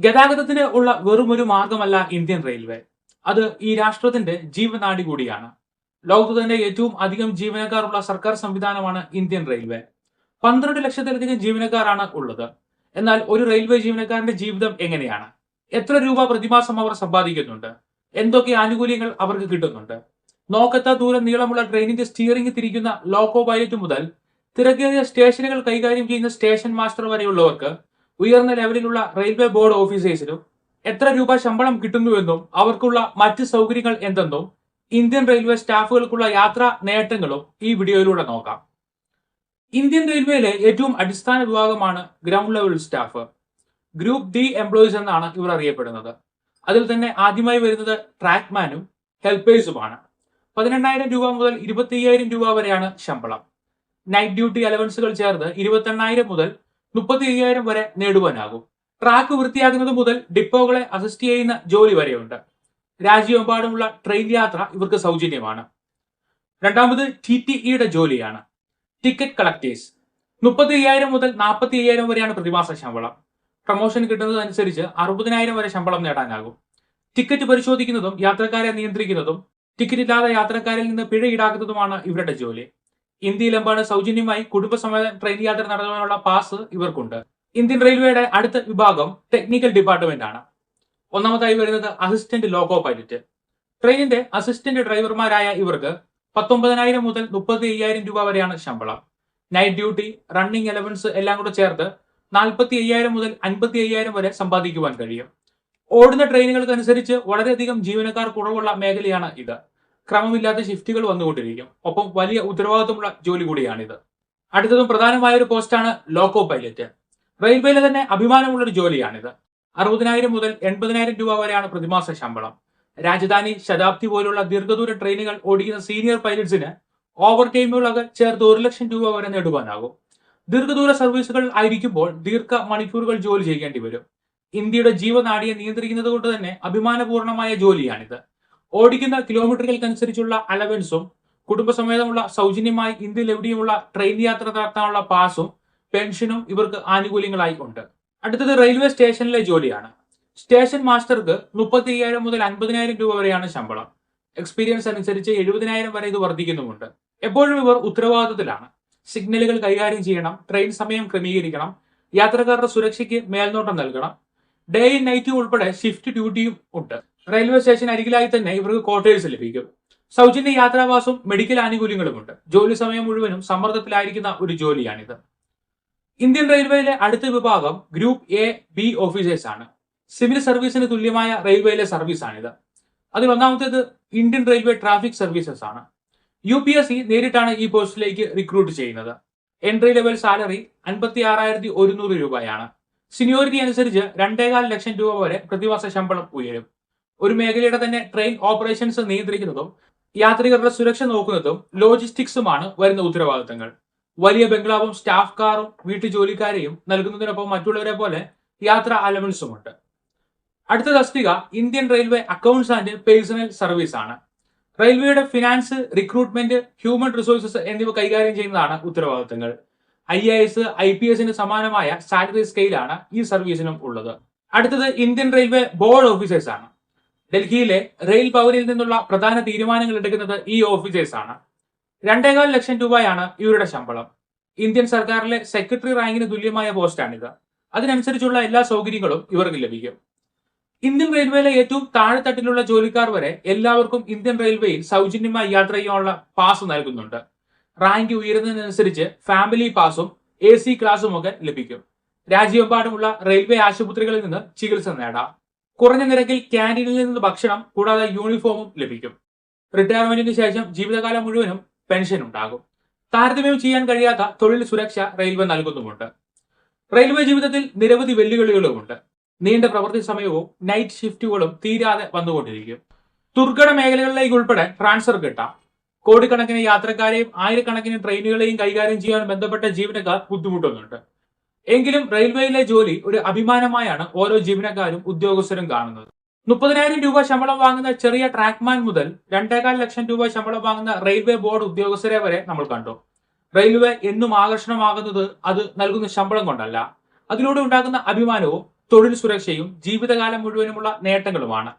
ഗതാഗതത്തിന് ഉള്ള വെറുമൊരു മാർഗമല്ല ഇന്ത്യൻ റെയിൽവേ. അത് ഈ രാഷ്ട്രത്തിന്റെ ജീവനാടി കൂടിയാണ്. ലോകത്ത് തന്നെ ഏറ്റവും അധികം ജീവനക്കാരുള്ള സർക്കാർ സംവിധാനമാണ് ഇന്ത്യൻ റെയിൽവേ. പന്ത്രണ്ട് ലക്ഷത്തിലധികം ജീവനക്കാരാണ് ഉള്ളത്. എന്നാൽ ഒരു റെയിൽവേ ജീവനക്കാരന്റെ ജീവിതം എങ്ങനെയാണ്? എത്ര രൂപ പ്രതിമാസം അവർ സമ്പാദിക്കുന്നുണ്ട്? എന്തൊക്കെ ആനുകൂല്യങ്ങൾ അവർക്ക് കിട്ടുന്നുണ്ട്? നോക്കത്ത ദൂരം നീളമുള്ള ട്രെയിനിന്റെ സ്റ്റിയറിംഗ് തിരിക്കുന്ന ലോക്കോ പൈലറ്റ് മുതൽ തിരക്കേറിയ സ്റ്റേഷനുകൾ കൈകാര്യം ചെയ്യുന്ന സ്റ്റേഷൻ മാസ്റ്റർ വരെയുള്ളവർക്ക് ഉയർന്ന ലെവലിലുള്ള റെയിൽവേ ബോർഡ് ഓഫീസേഴ്സിനും എത്ര രൂപ ശമ്പളം കിട്ടുന്നുവെന്നും അവർക്കുള്ള മറ്റ് സൗകര്യങ്ങൾ എന്തെന്നും ഇന്ത്യൻ റെയിൽവേ സ്റ്റാഫുകൾക്കുള്ള യാത്രാ നേട്ടങ്ങളും ഈ വീഡിയോയിലൂടെ നോക്കാം. ഇന്ത്യൻ റെയിൽവേയിലെ ഏറ്റവും അടിസ്ഥാന വിഭാഗമാണ് ground level staff. Group D employees എന്നാണ് ഇവർ അറിയപ്പെടുന്നത്. അതിൽ തന്നെ ആദ്യമായി വരുന്നത് ട്രാക്ക്മാനും ഹെൽപ്പേഴ്സുമാണ്. പതിനെണ്ണായിരം രൂപ മുതൽ ഇരുപത്തി രൂപ വരെയാണ് ശമ്പളം. നൈറ്റ് ഡ്യൂട്ടി അലവൻസുകൾ ചേർന്ന് ഇരുപത്തെണ്ണായിരം മുതൽ മുപ്പത്തി അയ്യായിരം വരെ നേടുവാനാകും. ട്രാക്ക് വൃത്തിയാക്കുന്നത് മുതൽ ഡിപ്പോകളെ അസിസ്റ്റ് ചെയ്യുന്ന ജോലി വരെയുണ്ട്. രാജ്യമെമ്പാടുമുള്ള ട്രെയിൻ യാത്ര ഇവർക്ക് സൗജന്യമാണ്. രണ്ടാമത് ടി ടി ഇയുടെ ജോലിയാണ്. Ticket collectors. മുപ്പത്തി അയ്യായിരം മുതൽ നാൽപ്പത്തി അയ്യായിരം വരെയാണ് പ്രതിമാസ ശമ്പളം. പ്രൊമോഷൻ കിട്ടുന്നതനുസരിച്ച് അറുപതിനായിരം വരെ ശമ്പളം നേടാനാകും. ടിക്കറ്റ് പരിശോധിക്കുന്നതും യാത്രക്കാരെ നിയന്ത്രിക്കുന്നതും ടിക്കറ്റ് ഇല്ലാതെ യാത്രക്കാരിൽ നിന്ന് പിഴ ഈടാക്കുന്നതുമാണ് ഇവരുടെ ജോലി. ഇന്ത്യയിലെമ്പാട് സൗജന്യമായി കുടുംബസമേതം ട്രെയിൻ യാത്ര നടത്താനുള്ള പാസ് ഇവർക്കുണ്ട്. ഇന്ത്യൻ റെയിൽവേയുടെ അടുത്ത വിഭാഗം ടെക്നിക്കൽ ഡിപ്പാർട്ട്മെന്റ് ആണ്. ഒന്നാമതായി വരുന്നത് അസിസ്റ്റന്റ് ലോക്കോ പൈലറ്റ് ട്രെയിനിന്റെ അസിസ്റ്റന്റ് ഡ്രൈവർമാരായ ഇവർക്ക് പത്തൊമ്പതിനായിരം മുതൽ മുപ്പത്തി അയ്യായിരം രൂപ വരെയാണ് ശമ്പളം. നൈറ്റ് ഡ്യൂട്ടി റണ്ണിംഗ് എലവൻസ് എല്ലാം കൂടെ ചേർത്ത് നാൽപ്പത്തി അയ്യായിരം മുതൽ അൻപത്തി അയ്യായിരം വരെ സമ്പാദിക്കുവാൻ കഴിയും. ഓടുന്ന ട്രെയിനുകൾക്ക് അനുസരിച്ച് വളരെയധികം ജീവനക്കാർ കുറവുള്ള മേഖലയാണ് ഇത്. ക്രമമില്ലാത്ത ഷിഫ്റ്റുകൾ വന്നുകൊണ്ടിരിക്കും. ഒപ്പം വലിയ ഉത്തരവാദിത്തമുള്ള ജോലി കൂടിയാണിത്. അടുത്തതും പ്രധാനമായ ഒരു പോസ്റ്റാണ് ലോക്കോ പൈലറ്റ്. റെയിൽവേയിലെ തന്നെ അഭിമാനമുള്ള ഒരു ജോലിയാണിത്. അറുപതിനായിരം മുതൽ എൺപതിനായിരം രൂപ വരെയാണ് പ്രതിമാസ ശമ്പളം. രാജധാനി ശതാബ്ദി പോലുള്ള ദീർഘദൂര ട്രെയിനുകൾ ഓടിക്കുന്ന സീനിയർ പൈലറ്റ്സിന് ഓവർ ടൈമുകളൊക്കെ ചേർത്ത് ഒരു ലക്ഷം രൂപ വരെ നേടുവാനാകും. ദീർഘദൂര സർവീസുകൾ ആയിരിക്കുമ്പോൾ ദീർഘ മണിക്കൂറുകൾ ജോലി ചെയ്യേണ്ടി വരും. ഇന്ത്യയുടെ ജീവനാടിയെ നിയന്ത്രിക്കുന്നത് കൊണ്ട് തന്നെ അഭിമാനപൂർണമായ ജോലിയാണിത്. ഓടിക്കുന്ന കിലോമീറ്ററുകൾക്കനുസരിച്ചുള്ള അലവൻസും കുടുംബസമേതമുള്ള സൗജന്യമായി ഇന്ത്യയിൽ എവിടെയുമുള്ള ട്രെയിൻ യാത്ര നടത്താനുള്ള പാസും പെൻഷനും ഇവർക്ക് ആനുകൂല്യങ്ങളായി ഉണ്ട്. അടുത്തത് റെയിൽവേ സ്റ്റേഷനിലെ ജോലിയാണ്. സ്റ്റേഷൻ മാസ്റ്റർക്ക് മുപ്പത്തി അയ്യായിരം മുതൽ അൻപതിനായിരം രൂപ വരെയാണ് ശമ്പളം. എക്സ്പീരിയൻസ് അനുസരിച്ച് എഴുപതിനായിരം വരെ ഇത് വർദ്ധിക്കുന്നുമുണ്ട്. എപ്പോഴും ഇവർ ഉത്തരവാദിത്തത്തിലാണ്. സിഗ്നലുകൾ കൈകാര്യം ചെയ്യണം ട്രെയിൻ സമയം ക്രമീകരിക്കണം യാത്രക്കാരുടെ സുരക്ഷയ്ക്ക് മേൽനോട്ടം നൽകണം. ഡേ നൈറ്റും ഉൾപ്പെടെ ഷിഫ്റ്റ് ഡ്യൂട്ടിയും ഉണ്ട്. റെയിൽവേ സ്റ്റേഷൻ അരികിലായി തന്നെ ഇവർക്ക് ക്വാർട്ടേഴ്സ് ലഭിക്കും. സൗജന്യ യാത്രാവാസവും മെഡിക്കൽ ആനുകൂല്യങ്ങളുമുണ്ട്. ജോലി സമയം മുഴുവനും സമ്മർദ്ദത്തിലായിരിക്കുന്ന ഒരു ജോലിയാണിത്. ഇന്ത്യൻ റെയിൽവേയിലെ അടുത്ത വിഭാഗം ഗ്രൂപ്പ് എ ബി ഓഫീസേഴ്സ് ആണ്. സിവിൽ സർവീസിന് തുല്യമായ റെയിൽവേയിലെ സർവീസാണിത് അതിൽ ഒന്നാമത്തേത് ഇന്ത്യൻ റെയിൽവേ ട്രാഫിക് സർവീസസ് ആണ്. യു പി എസ് സി നേരിട്ടാണ് ഈ പോസ്റ്റിലേക്ക് റിക്രൂട്ട് ചെയ്യുന്നത്. എൻട്രി ലെവൽ സാലറി അൻപത്തി ആറായിരത്തി ഒരുന്നൂറ് രൂപയാണ്. സീനിയോറിറ്റി അനുസരിച്ച് രണ്ടേകാൽ ലക്ഷം രൂപ വരെ പ്രതിമാസ ശമ്പളം ഉയരും. ഒരു മേഖലയുടെ തന്നെ ട്രെയിൻ ഓപ്പറേഷൻസ് നിയന്ത്രിക്കുന്നതും യാത്രികരുടെ സുരക്ഷ നോക്കുന്നതും ലോജിസ്റ്റിക്സുമാണ് വരുന്ന ഉത്തരവാദിത്തങ്ങൾ. വലിയ ബംഗ്ലാവും സ്റ്റാഫ് കാറും വീട്ടു ജോലിക്കാരെയും നൽകുന്നതിനൊപ്പം മറ്റുള്ളവരെ പോലെ യാത്ര അലവൻസും ഉണ്ട് അടുത്ത തസ്തിക Indian railway accounts and personnel service ആണ്. റെയിൽവേയുടെ ഫിനാൻസ് റിക്രൂട്ട്മെന്റ് ഹ്യൂമൻ റിസോഴ്സസ് എന്നിവ കൈകാര്യം ചെയ്യുന്നതാണ് ഉത്തരവാദിത്തങ്ങൾ. I A S I P എസിന് സമാനമായ സാലറി സ്കെയിലാണ് ഈ സർവീസിനും ഉള്ളത്. അടുത്തത് ഇന്ത്യൻ റെയിൽവേ ബോർഡ് ഓഫീസേഴ്സ് ആണ്. ഡൽഹിയിലെ റെയിൽ ഭവനിൽ നിന്നുള്ള പ്രധാന തീരുമാനങ്ങൾ എടുക്കുന്നത് ഈ ഓഫീസേഴ്സ് ആണ്. രണ്ടേകാൽ ലക്ഷം രൂപയാണ് ഇവരുടെ ശമ്പളം. ഇന്ത്യൻ സർക്കാരിലെ സെക്രട്ടറി റാങ്കിന് തുല്യമായ പോസ്റ്റാണിത് അതിനനുസരിച്ചുള്ള എല്ലാ സൗകര്യങ്ങളും ഇവർക്ക് ലഭിക്കും. ഇന്ത്യൻ റെയിൽവേയിലെ ഏറ്റവും താഴെത്തട്ടിലുള്ള ജോലിക്കാർ വരെ എല്ലാവർക്കും ഇന്ത്യൻ റെയിൽവേയിൽ സൗജന്യമായി യാത്ര ചെയ്യാനുള്ള പാസ് നൽകുന്നുണ്ട്. റാങ്ക് ഉയരുന്നതിനനുസരിച്ച് ഫാമിലി പാസും എ സി ക്ലാസും ഒക്കെ ലഭിക്കും. രാജ്യമെമ്പാടുമുള്ള റെയിൽവേ ആശുപത്രികളിൽ നിന്ന് ചികിത്സ നേടാം. കുറഞ്ഞ നിരക്കിൽ ക്യാന്റീനിൽ നിന്ന് ഭക്ഷണം കൂടാതെ യൂണിഫോമും ലഭിക്കും. റിട്ടയർമെന്റിന് ശേഷം ജീവിതകാലം മുഴുവനും പെൻഷൻ ഉണ്ടാകും. താരതമ്യം ചെയ്യാൻ കഴിയാത്ത തൊഴിൽ സുരക്ഷ റെയിൽവേ നൽകുന്നുമുണ്ട്. റെയിൽവേ ജീവിതത്തിൽ നിരവധി വെല്ലുവിളികളുമുണ്ട്. നീണ്ട പ്രവൃത്തി സമയവും നൈറ്റ് ഷിഫ്റ്റുകളും തീരാതെ വന്നുകൊണ്ടിരിക്കും. ദുർഘട മേഖലകളിലേക്ക് ഉൾപ്പെടെ ട്രാൻസ്ഫർ കിട്ടാം. കോടിക്കണക്കിന് യാത്രക്കാരെയും ആയിരക്കണക്കിന് ട്രെയിനുകളെയും കൈകാര്യം ചെയ്യാൻ ബന്ധപ്പെട്ട ജീവനക്കാർ ബുദ്ധിമുട്ടുന്നുണ്ട്. എങ്കിലും റെയിൽവേയിലെ ജോലി ഒരു അഭിമാനമായാണ് ഓരോ ജീവനക്കാരും ഉദ്യോഗസ്ഥരും കാണുന്നത്. മുപ്പതിനായിരം രൂപ ശമ്പളം വാങ്ങുന്ന ചെറിയ ട്രാക്ക്മാൻ മുതൽ രണ്ടേകാൽ ലക്ഷം രൂപ ശമ്പളം വാങ്ങുന്ന റെയിൽവേ ബോർഡ് ഉദ്യോഗസ്ഥരെ വരെ നമ്മൾ കണ്ടു. റെയിൽവേ എന്നും ആകർഷണമാകുന്നത് അത് നൽകുന്ന ശമ്പളം കൊണ്ടല്ല. അതിലൂടെ ഉണ്ടാകുന്ന അഭിമാനവും തൊഴിൽ സുരക്ഷയും ജീവിതകാലം മുഴുവനുമുള്ള നേട്ടങ്ങളുമാണ്.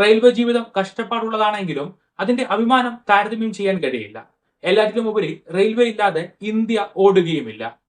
റെയിൽവേ ജീവിതം കഷ്ടപ്പാടുള്ളതാണെങ്കിലും അതിന്റെ അഭിമാനം താരതമ്യം ചെയ്യാൻ കഴിയില്ല. എല്ലാറ്റിലും ഉപരി റെയിൽവേ ഇല്ലാതെ ഇന്ത്യ ഓടുകയുമില്ല.